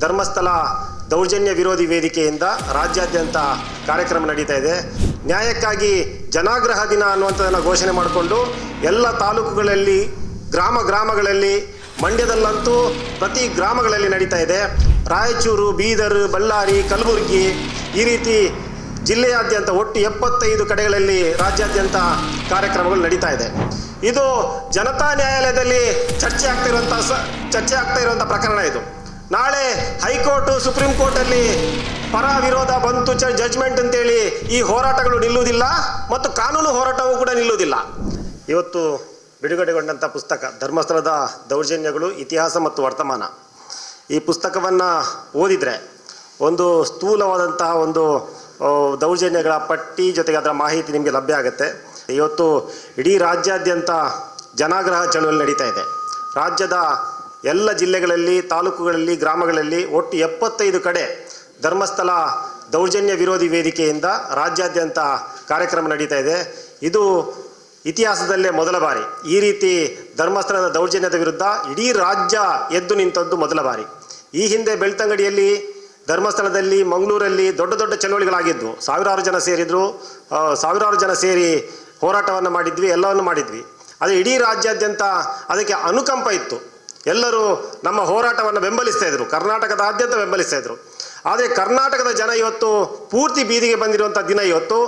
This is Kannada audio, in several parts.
ಧರ್ಮಸ್ಥಳ ದೌರ್ಜನ್ಯ ವಿರೋಧಿ ವೇದಿಕೆಯಿಂದ ರಾಜ್ಯಾದ್ಯಂತ ಕಾರ್ಯಕ್ರಮ ನಡೀತಾ ಇದೆ. ನ್ಯಾಯಕ್ಕಾಗಿ ಜನಾಗ್ರಹ ದಿನ ಅನ್ನುವಂಥದ್ದನ್ನು ಘೋಷಣೆ ಮಾಡಿಕೊಂಡು ಎಲ್ಲ ತಾಲೂಕುಗಳಲ್ಲಿ, ಗ್ರಾಮ ಗ್ರಾಮಗಳಲ್ಲಿ, ಮಂಡ್ಯದಲ್ಲಂತೂ ಪ್ರತಿ ಗ್ರಾಮಗಳಲ್ಲಿ ನಡೀತಾ ಇದೆ. ರಾಯಚೂರು, ಬೀದರ್, ಬಳ್ಳಾರಿ, ಕಲಬುರಗಿ ಈ ರೀತಿ ಜಿಲ್ಲೆಯಾದ್ಯಂತ ಒಟ್ಟು ಎಪ್ಪತ್ತೈದು ಕಡೆಗಳಲ್ಲಿ ರಾಜ್ಯಾದ್ಯಂತ ಕಾರ್ಯಕ್ರಮಗಳು ನಡೀತಾ ಇದೆ. ಇದು ಜನತಾ ನ್ಯಾಯಾಲಯದಲ್ಲಿ ಚರ್ಚೆ ಆಗ್ತಿರುವಂಥ ಸ, ಚರ್ಚೆ ಆಗ್ತಾ ಇರುವಂಥ ಪ್ರಕರಣ ಇದು. ನಾಳೆ ಹೈಕೋರ್ಟ್, ಸುಪ್ರೀಂ ಕೋರ್ಟಲ್ಲಿ ಪರ ವಿರೋಧ ಬಂತು ಜಜ್ಮೆಂಟ್ ಅಂತೇಳಿ ಈ ಹೋರಾಟಗಳು ನಿಲ್ಲುವುದಿಲ್ಲ ಮತ್ತು ಕಾನೂನು ಹೋರಾಟವೂ ಕೂಡ ನಿಲ್ಲುವುದಿಲ್ಲ. ಇವತ್ತು ಬಿಡುಗಡೆಗೊಂಡಂಥ ಪುಸ್ತಕ, ಧರ್ಮಸ್ಥಳದ ದೌರ್ಜನ್ಯಗಳು, ಇತಿಹಾಸ ಮತ್ತು ವರ್ತಮಾನ. ಈ ಪುಸ್ತಕವನ್ನು ಓದಿದರೆ ಒಂದು ಸ್ಥೂಲವಾದಂತಹ ಒಂದು ದೌರ್ಜನ್ಯಗಳ ಪಟ್ಟಿ ಜೊತೆಗೆ ಅದರ ಮಾಹಿತಿ ನಿಮಗೆ ಲಭ್ಯ ಆಗುತ್ತೆ. ಇವತ್ತು ಇಡೀ ರಾಜ್ಯಾದ್ಯಂತ ಜನಾಗ್ರಹ ಚಳುವಳಿ ನಡೀತಾ ಇದೆ. ರಾಜ್ಯದ ಎಲ್ಲ ಜಿಲ್ಲೆಗಳಲ್ಲಿ, ತಾಲೂಕುಗಳಲ್ಲಿ, ಗ್ರಾಮಗಳಲ್ಲಿ ಒಟ್ಟು ಎಪ್ಪತ್ತೈದು ಕಡೆ ಧರ್ಮಸ್ಥಳ ದೌರ್ಜನ್ಯ ವಿರೋಧಿ ವೇದಿಕೆಯಿಂದ ರಾಜ್ಯಾದ್ಯಂತ ಕಾರ್ಯಕ್ರಮ ನಡೀತಾ ಇದೆ. ಇದು ಇತಿಹಾಸದಲ್ಲೇ ಮೊದಲ ಬಾರಿ. ಈ ರೀತಿ ಧರ್ಮಸ್ಥಳದ ದೌರ್ಜನ್ಯದ ವಿರುದ್ಧ ಇಡೀ ರಾಜ್ಯ ಎದ್ದು ನಿಂತದ್ದು ಮೊದಲ ಬಾರಿ. ಈ ಹಿಂದೆ ಬೆಳ್ತಂಗಡಿಯಲ್ಲಿ, ಧರ್ಮಸ್ಥಳದಲ್ಲಿ, ಮಂಗಳೂರಲ್ಲಿ ದೊಡ್ಡ ದೊಡ್ಡ ಚಳವಳಿಗಳಾಗಿದ್ವು. ಸಾವಿರಾರು ಜನ ಸೇರಿದ್ರು. ಸಾವಿರಾರು ಜನ ಸೇರಿ ಹೋರಾಟವನ್ನು ಮಾಡಿದ್ವಿ, ಎಲ್ಲವನ್ನು ಮಾಡಿದ್ವಿ. ಆದರೆ ಇಡೀ ರಾಜ್ಯಾದ್ಯಂತ ಅದಕ್ಕೆ ಅನುಕಂಪ ಇತ್ತು. ಎಲ್ಲರೂ ನಮ್ಮ ಹೋರಾಟವನ್ನು ಬೆಂಬಲಿಸ್ತಾ ಇದ್ರು. ಕರ್ನಾಟಕದಾದ್ಯಂತ ಬೆಂಬಲಿಸ್ತಾ ಇದ್ರು. ಆದರೆ ಕರ್ನಾಟಕದ ಜನ ಇವತ್ತು ಪೂರ್ತಿ ಬೀದಿಗೆ ಬಂದಿರುವಂಥ ದಿನ ಇವತ್ತು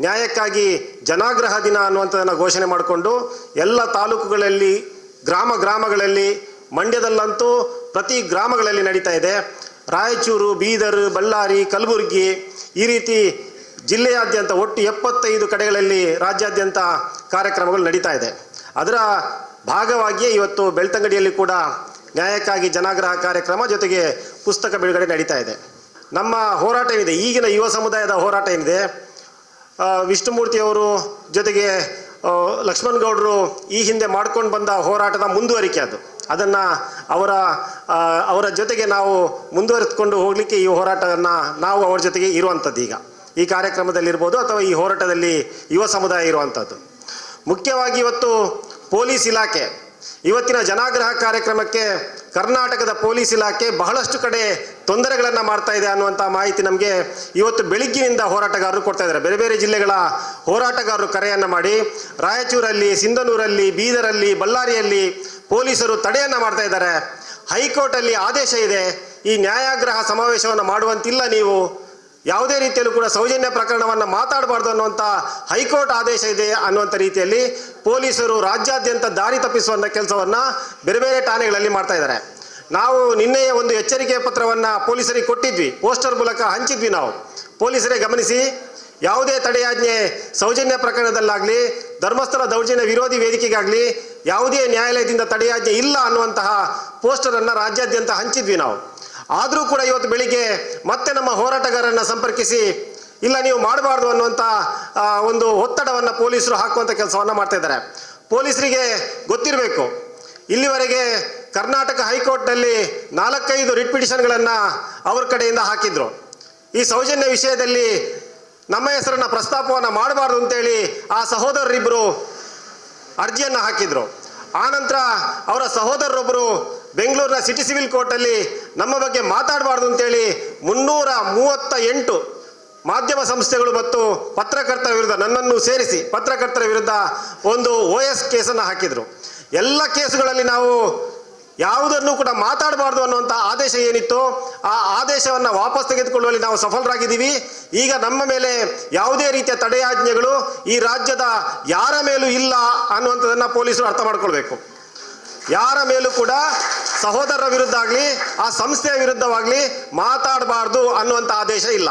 ನ್ಯಾಯಕ್ಕಾಗಿ ಜನಾಗ್ರಹ ದಿನ ಅನ್ನುವಂಥದ್ದನ್ನು ಘೋಷಣೆ ಮಾಡಿಕೊಂಡು ಎಲ್ಲ ತಾಲೂಕುಗಳಲ್ಲಿ, ಗ್ರಾಮ ಗ್ರಾಮಗಳಲ್ಲಿ, ಮಂಡ್ಯದಲ್ಲಂತೂ ಪ್ರತಿ ಗ್ರಾಮಗಳಲ್ಲಿ ನಡೀತಾ ಇದೆ. ರಾಯಚೂರು, ಬೀದರ್, ಬಳ್ಳಾರಿ, ಕಲಬುರಗಿ ಈ ರೀತಿ ಜಿಲ್ಲೆಯಾದ್ಯಂತ ಒಟ್ಟು ಎಪ್ಪತ್ತೈದು ಕಡೆಗಳಲ್ಲಿ ರಾಜ್ಯಾದ್ಯಂತ ಕಾರ್ಯಕ್ರಮಗಳು ನಡೀತಾ ಇದೆ. ಅದರ ಭಾಗವಾಗಿಯೇ ಇವತ್ತು ಬೆಳ್ತಂಗಡಿಯಲ್ಲಿ ಕೂಡ ನ್ಯಾಯಕ್ಕಾಗಿ ಜನಾಗ್ರಹ ಕಾರ್ಯಕ್ರಮ ಜೊತೆಗೆ ಪುಸ್ತಕ ಬಿಡುಗಡೆ ನಡೀತಾ ಇದೆ. ನಮ್ಮ ಹೋರಾಟ ಏನಿದೆ? ಈಗಿನ ಯುವ ಸಮುದಾಯದ ಹೋರಾಟ ಏನಿದೆ? ವಿಷ್ಣುಮೂರ್ತಿಯವರು ಜೊತೆಗೆ ಲಕ್ಷ್ಮಣ್ ಗೌಡರು ಈ ಹಿಂದೆ ಮಾಡ್ಕೊಂಡು ಬಂದ ಹೋರಾಟದ ಮುಂದುವರಿಕೆ ಅದು. ಅದನ್ನು ಅವರ ಅವರ ಜೊತೆಗೆ ನಾವು ಮುಂದುವರೆದುಕೊಂಡು ಹೋಗಲಿಕ್ಕೆ ಈ ಹೋರಾಟವನ್ನು ನಾವು ಅವರ ಜೊತೆಗೆ ಇರುವಂಥದ್ದು ಈಗ. ಈ ಕಾರ್ಯಕ್ರಮದಲ್ಲಿರ್ಬೋದು ಅಥವಾ ಈ ಹೋರಾಟದಲ್ಲಿ ಯುವ ಸಮುದಾಯ ಇರುವಂಥದ್ದು. ಮುಖ್ಯವಾಗಿ ಇವತ್ತು ಪೊಲೀಸ್ ಇಲಾಖೆ. ಇವತ್ತಿನ ಜನಾಗ್ರಹ ಕಾರ್ಯಕ್ರಮಕ್ಕೆ ಕರ್ನಾಟಕದ ಪೊಲೀಸ್ ಇಲಾಖೆ ಬಹಳಷ್ಟು ಕಡೆ ತೊಂದರೆಗಳನ್ನು ಮಾಡ್ತಾ ಇದೆ ಅನ್ನುವಂಥ ಮಾಹಿತಿ ನಮಗೆ ಇವತ್ತು ಬೆಳಿಗ್ಗೆಯಿಂದ ಹೋರಾಟಗಾರರು ಕೊಡ್ತಾ ಇದ್ದಾರೆ. ಬೇರೆ ಬೇರೆ ಜಿಲ್ಲೆಗಳ ಹೋರಾಟಗಾರರು ಕರೆಯನ್ನು ಮಾಡಿ ರಾಯಚೂರಲ್ಲಿ, ಸಿಂಧನೂರಲ್ಲಿ, ಬೀದರಲ್ಲಿ, ಬಳ್ಳಾರಿಯಲ್ಲಿ ಪೊಲೀಸರು ತಡೆಯನ್ನು ಮಾಡ್ತಾ ಇದ್ದಾರೆ. ಹೈಕೋರ್ಟಲ್ಲಿ ಆದೇಶ ಇದೆ. ಈ ನ್ಯಾಯಾಗ್ರಹ ಸಮಾವೇಶವನ್ನು ಮಾಡುವಂತಿಲ್ಲ ನೀವು. ಯಾವುದೇ ರೀತಿಯಲ್ಲೂ ಕೂಡ ಸೌಜನ್ಯ ಪ್ರಕರಣವನ್ನು ಮಾತಾಡಬಾರ್ದು ಅನ್ನುವಂಥ ಹೈಕೋರ್ಟ್ ಆದೇಶ ಇದೆ ಅನ್ನುವಂಥ ರೀತಿಯಲ್ಲಿ ಪೊಲೀಸರು ರಾಜ್ಯಾದ್ಯಂತ ದಾರಿ ತಪ್ಪಿಸುವಂಥ ಕೆಲಸವನ್ನು ಬೇರೆ ಬೇರೆ ಠಾಣೆಗಳಲ್ಲಿ ಮಾಡ್ತಾ ಇದ್ದಾರೆ. ನಾವು ನಿನ್ನೆಯ ಒಂದು ಎಚ್ಚರಿಕೆ ಪತ್ರವನ್ನು ಪೊಲೀಸರಿಗೆ ಕೊಟ್ಟಿದ್ವಿ. ಪೋಸ್ಟರ್ ಮೂಲಕ ಹಂಚಿದ್ವಿ ನಾವು. ಪೊಲೀಸರೇ ಗಮನಿಸಿ, ಯಾವುದೇ ತಡೆಯಾಜ್ಞೆ ಸೌಜನ್ಯ ಪ್ರಕರಣದಲ್ಲಾಗಲಿ, ಧರ್ಮಸ್ಥಳ ದೌರ್ಜನ್ಯ ವಿರೋಧಿ ವೇದಿಕೆಗಾಗಲಿ, ಯಾವುದೇ ನ್ಯಾಯಾಲಯದಿಂದ ತಡೆಯಾಜ್ಞೆ ಇಲ್ಲ ಅನ್ನುವಂತಹ ಪೋಸ್ಟರನ್ನು ರಾಜ್ಯಾದ್ಯಂತ ಹಂಚಿದ್ವಿ ನಾವು. ಆದರೂ ಕೂಡ ಇವತ್ತು ಬೆಳಿಗ್ಗೆ ಮತ್ತೆ ನಮ್ಮ ಹೋರಾಟಗಾರರನ್ನು ಸಂಪರ್ಕಿಸಿ, ಇಲ್ಲ ನೀವು ಮಾಡಬಾರ್ದು ಅನ್ನುವಂಥ ಒಂದು ಒತ್ತಡವನ್ನು ಪೊಲೀಸರು ಹಾಕುವಂಥ ಕೆಲಸವನ್ನು ಮಾಡ್ತಾ ಇದ್ದಾರೆ. ಪೊಲೀಸರಿಗೆ ಗೊತ್ತಿರಬೇಕು, ಇಲ್ಲಿವರೆಗೆ ಕರ್ನಾಟಕ ಹೈಕೋರ್ಟ್ನಲ್ಲಿ ನಾಲ್ಕೈದು ರಿಟ್ ಪಿಟಿಷನ್ಗಳನ್ನು ಅವ್ರ ಕಡೆಯಿಂದ ಹಾಕಿದ್ರು. ಈ ಸೌಜನ್ಯ ವಿಷಯದಲ್ಲಿ ನಮ್ಮ ಹೆಸರನ್ನು ಪ್ರಸ್ತಾಪವನ್ನು ಮಾಡಬಾರ್ದು ಅಂತೇಳಿ ಆ ಸಹೋದರರಿಬ್ಬರು ಅರ್ಜಿಯನ್ನು ಹಾಕಿದ್ರು. ಆನಂತರ ಅವರ ಸಹೋದರರೊಬ್ಬರು ಬೆಂಗಳೂರಿನ ಸಿಟಿ ಸಿವಿಲ್ ಕೋರ್ಟಲ್ಲಿ ನಮ್ಮ ಬಗ್ಗೆ ಮಾತಾಡಬಾರ್ದು ಅಂತೇಳಿ ಮುನ್ನೂರ ಮೂವತ್ತ ಎಂಟು ಮಾಧ್ಯಮ ಸಂಸ್ಥೆಗಳು ಮತ್ತು ಪತ್ರಕರ್ತರ ವಿರುದ್ಧ ನನ್ನನ್ನು ಸೇರಿಸಿ ಪತ್ರಕರ್ತರ ವಿರುದ್ಧ ಒಂದು ಓ ಎಸ್ ಕೇಸನ್ನು ಹಾಕಿದರು. ಎಲ್ಲ ಕೇಸುಗಳಲ್ಲಿ ನಾವು ಯಾವುದನ್ನು ಕೂಡ ಮಾತಾಡಬಾರ್ದು ಅನ್ನುವಂಥ ಆದೇಶ ಏನಿತ್ತು ಆ ಆದೇಶವನ್ನು ವಾಪಸ್ ತೆಗೆದುಕೊಳ್ಳುವಲ್ಲಿ ನಾವು ಸಫಲರಾಗಿದ್ದೀವಿ. ಈಗ ನಮ್ಮ ಮೇಲೆ ಯಾವುದೇ ರೀತಿಯ ತಡೆಯಾಜ್ಞೆಗಳು ಈ ರಾಜ್ಯದ ಯಾರ ಮೇಲೂ ಇಲ್ಲ ಅನ್ನುವಂಥದ್ದನ್ನು ಪೊಲೀಸರು ಅರ್ಥ ಮಾಡ್ಕೊಳ್ಬೇಕು. ಯಾರ ಮೇಲೂ ಕೂಡ ಸಹೋದರರ ವಿರುದ್ಧ ಆಗಲಿ ಆ ಸಂಸ್ಥೆಯ ವಿರುದ್ಧವಾಗಲಿ ಮಾತಾಡಬಾರ್ದು ಅನ್ನುವಂಥ ಆದೇಶ ಇಲ್ಲ.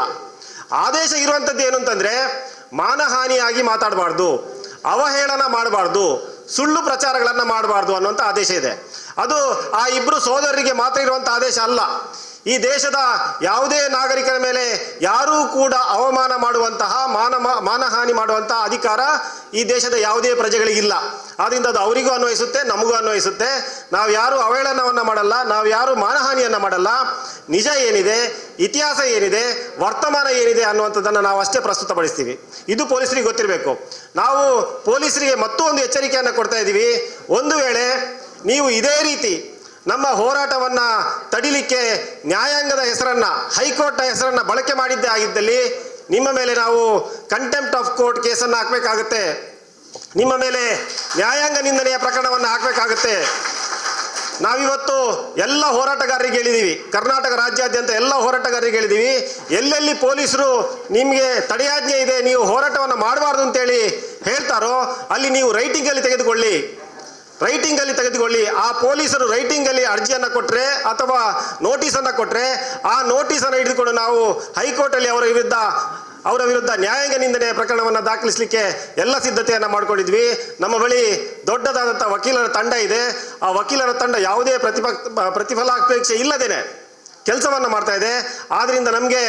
ಆದೇಶ ಇರುವಂಥದ್ದು ಏನು ಅಂತಂದ್ರೆ, ಮಾನಹಾನಿಯಾಗಿ ಮಾತಾಡಬಾರ್ದು, ಅವಹೇಳನ ಮಾಡಬಾರ್ದು, ಸುಳ್ಳು ಪ್ರಚಾರಗಳನ್ನು ಮಾಡಬಾರ್ದು ಅನ್ನುವಂಥ ಆದೇಶ ಇದೆ. ಅದು ಆ ಇಬ್ಬರು ಸಹೋದರರಿಗೆ ಮಾತ್ರ ಇರುವಂಥ ಆದೇಶ ಅಲ್ಲ. ಈ ದೇಶದ ಯಾವುದೇ ನಾಗರಿಕರ ಮೇಲೆ ಯಾರೂ ಕೂಡ ಅವಮಾನ ಮಾಡುವಂತಹ ಮಾನ ಮಾನಹಾನಿ ಮಾಡುವಂತಹ ಅಧಿಕಾರ ಈ ದೇಶದ ಯಾವುದೇ ಪ್ರಜೆಗಳಿಗಿಲ್ಲ. ಆದ್ದರಿಂದ ಅದು ಅವರಿಗೂ ಅನ್ವಯಿಸುತ್ತೆ, ನಮಗೂ ಅನ್ವಯಿಸುತ್ತೆ. ನಾವು ಯಾರು ಅವಹೇಳನವನ್ನು ಮಾಡಲ್ಲ, ನಾವು ಯಾರು ಮಾನಹಾನಿಯನ್ನು ಮಾಡಲ್ಲ. ನಿಜ ಏನಿದೆ, ಇತಿಹಾಸ ಏನಿದೆ, ವರ್ತಮಾನ ಏನಿದೆ ಅನ್ನುವಂಥದ್ದನ್ನು ನಾವು ಅಷ್ಟೇ ಪ್ರಸ್ತುತಪಡಿಸ್ತೀವಿ. ಇದು ಪೊಲೀಸರಿಗೆ ಗೊತ್ತಿರಬೇಕು. ನಾವು ಪೊಲೀಸರಿಗೆ ಮತ್ತೊಂದು ಎಚ್ಚರಿಕೆಯನ್ನು ಕೊಡ್ತಾ ಇದ್ದೀವಿ ಒಂದು ವೇಳೆ ನೀವು ಇದೇ ರೀತಿ ನಮ್ಮ ಹೋರಾಟವನ್ನು ತಡಿಲಿಕ್ಕೆ ನ್ಯಾಯಾಂಗದ ಹೆಸರನ್ನ, ಹೈಕೋರ್ಟ್ನ ಹೆಸರನ್ನ ಬಳಕೆ ಮಾಡಿದ್ದೇ ಆಗಿದ್ದಲ್ಲಿ ನಿಮ್ಮ ಮೇಲೆ ನಾವು ಕಂಟೆಂಪ್ಟ್ ಆಫ್ ಕೋರ್ಟ್ ಕೇಸನ್ನು ಹಾಕಬೇಕಾಗುತ್ತೆ. ನಿಮ್ಮ ಮೇಲೆ ನ್ಯಾಯಾಂಗ ನಿಂದನೆಯ ಪ್ರಕರಣವನ್ನು ಹಾಕಬೇಕಾಗುತ್ತೆ. ನಾವಿವತ್ತು ಎಲ್ಲ ಹೋರಾಟಗಾರರಿಗೆ ಹೇಳಿದೀವಿ. ಕರ್ನಾಟಕ ರಾಜ್ಯಾದ್ಯಂತ ಎಲ್ಲ ಹೋರಾಟಗಾರರಿಗೆ ಹೇಳಿದೀವಿ. ಎಲ್ಲೆಲ್ಲಿ ಪೊಲೀಸರು ನಿಮಗೆ ತಡೆಯಾಜ್ಞೆ ಇದೆ, ನೀವು ಹೋರಾಟವನ್ನು ಮಾಡಬಾರ್ದು ಅಂತೇಳಿ ಹೇಳ್ತಾರೋ, ಅಲ್ಲಿ ನೀವು ರೈಟಿಂಗಲ್ಲಿ ತೆಗೆದುಕೊಳ್ಳಿ. ರೈಟಿಂಗಲ್ಲಿ ತೆಗೆದುಕೊಳ್ಳಿ. ಆ ಪೊಲೀಸರು ರೈಟಿಂಗಲ್ಲಿ ಅರ್ಜಿಯನ್ನು ಕೊಟ್ಟರೆ ಅಥವಾ ನೋಟಿಸನ್ನು ಕೊಟ್ಟರೆ ಆ ನೋಟಿಸನ್ನು ಹಿಡಿದುಕೊಂಡು ನಾವು ಹೈಕೋರ್ಟ್ ಅಲ್ಲಿ ಅವರ ವಿರುದ್ಧ ಅವರ ವಿರುದ್ಧ ನ್ಯಾಯಾಂಗ ನಿಂದನೆ ಪ್ರಕರಣವನ್ನು ದಾಖಲಿಸಲಿಕ್ಕೆ ಎಲ್ಲ ಸಿದ್ಧತೆಯನ್ನು ಮಾಡಿಕೊಂಡಿದ್ವಿ. ನಮ್ಮ ಬಳಿ ದೊಡ್ಡದಾದಂಥ ವಕೀಲರ ತಂಡ ಇದೆ. ಆ ವಕೀಲರ ತಂಡ ಯಾವುದೇ ಪ್ರತಿಫಲ ಪ್ರತಿಫಲಾಪೇಕ್ಷೆ ಇಲ್ಲದೇನೆ ಕೆಲಸವನ್ನು ಮಾಡ್ತಾ ಇದೆ. ಆದ್ರಿಂದ ನಮಗೆ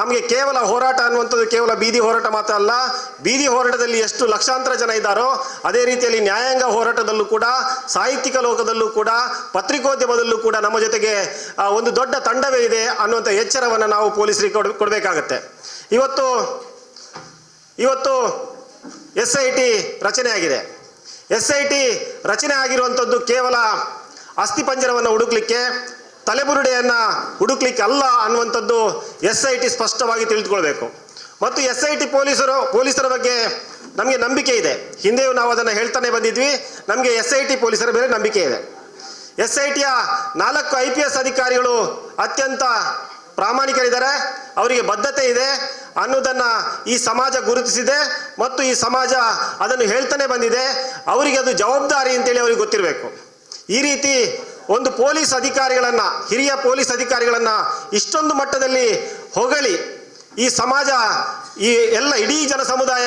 ನಮಗೆ ಕೇವಲ ಹೋರಾಟ ಅನ್ನುವಂಥದ್ದು ಕೇವಲ ಬೀದಿ ಹೋರಾಟ ಮಾತ್ರ ಅಲ್ಲ, ಬೀದಿ ಹೋರಾಟದಲ್ಲಿ ಎಷ್ಟು ಲಕ್ಷಾಂತರ ಜನ ಇದ್ದಾರೋ, ಅದೇ ರೀತಿಯಲ್ಲಿ ನ್ಯಾಯಾಂಗ ಹೋರಾಟದಲ್ಲೂ ಕೂಡ, ಸಾಹಿತ್ಯಿಕ ಲೋಕದಲ್ಲೂ ಕೂಡ, ಪತ್ರಿಕೋದ್ಯಮದಲ್ಲೂ ಕೂಡ ನಮ್ಮ ಜೊತೆಗೆ ಒಂದು ದೊಡ್ಡ ತಂಡವೇ ಇದೆ ಅನ್ನುವಂಥ ಎಚ್ಚರವನ್ನು ನಾವು ಪೊಲೀಸರಿಗೆ ಕೊಡ್, ಕೊಡಬೇಕಾಗತ್ತೆ. ಇವತ್ತು ಇವತ್ತು ಎಸ್ ಐ ಟಿ ರಚನೆ ಆಗಿದೆ. ಎಸ್ ಐ ಟಿ ರಚನೆ ಆಗಿರುವಂಥದ್ದು ಕೇವಲ ಅಸ್ಥಿಪಂಜರವನ್ನು ಹುಡುಕ್ಲಿಕ್ಕೆ ತಲೆಬುರುಡೆಯನ್ನು ಹುಡುಕ್ಲಿಕ್ಕೆ ಅಲ್ಲ ಅನ್ನುವಂಥದ್ದು ಎಸ್ ಐ ಟಿ ಸ್ಪಷ್ಟವಾಗಿ ತಿಳಿದುಕೊಳ್ಬೇಕು. ಮತ್ತು ಎಸ್ ಐ ಟಿ ಪೊಲೀಸರು, ಪೊಲೀಸರ ಬಗ್ಗೆ ನಮಗೆ ನಂಬಿಕೆ ಇದೆ. ಹಿಂದೆಯೂ ನಾವು ಅದನ್ನು ಹೇಳ್ತಾನೆ ಬಂದಿದ್ವಿ. ನಮಗೆ ಎಸ್ ಐ ಟಿ ಪೊಲೀಸರ ಮೇಲೆ ನಂಬಿಕೆ ಇದೆ. ಎಸ್ ಐ ಟಿಯ ನಾಲ್ಕು ಐ ಪಿ ಎಸ್ ಅಧಿಕಾರಿಗಳು ಅತ್ಯಂತ ಪ್ರಾಮಾಣಿಕರಿದ್ದಾರೆ. ಅವರಿಗೆ ಬದ್ಧತೆ ಇದೆ ಅನ್ನೋದನ್ನು ಈ ಸಮಾಜ ಗುರುತಿಸಿದೆ ಮತ್ತು ಈ ಸಮಾಜ ಅದನ್ನು ಹೇಳ್ತಾನೆ ಬಂದಿದೆ. ಅವರಿಗೆ ಅದು ಜವಾಬ್ದಾರಿ ಅಂತೇಳಿ ಅವ್ರಿಗೆ ಗೊತ್ತಿರಬೇಕು. ಈ ರೀತಿ ಒಂದು ಪೊಲೀಸ್ ಅಧಿಕಾರಿಗಳನ್ನ, ಹಿರಿಯ ಪೊಲೀಸ್ ಅಧಿಕಾರಿಗಳನ್ನ ಇಷ್ಟೊಂದು ಮಟ್ಟದಲ್ಲಿ ಹೊಗಳಿ. ಈ ಸಮಾಜ, ಈ ಎಲ್ಲ ಇಡೀ ಜನ ಸಮುದಾಯ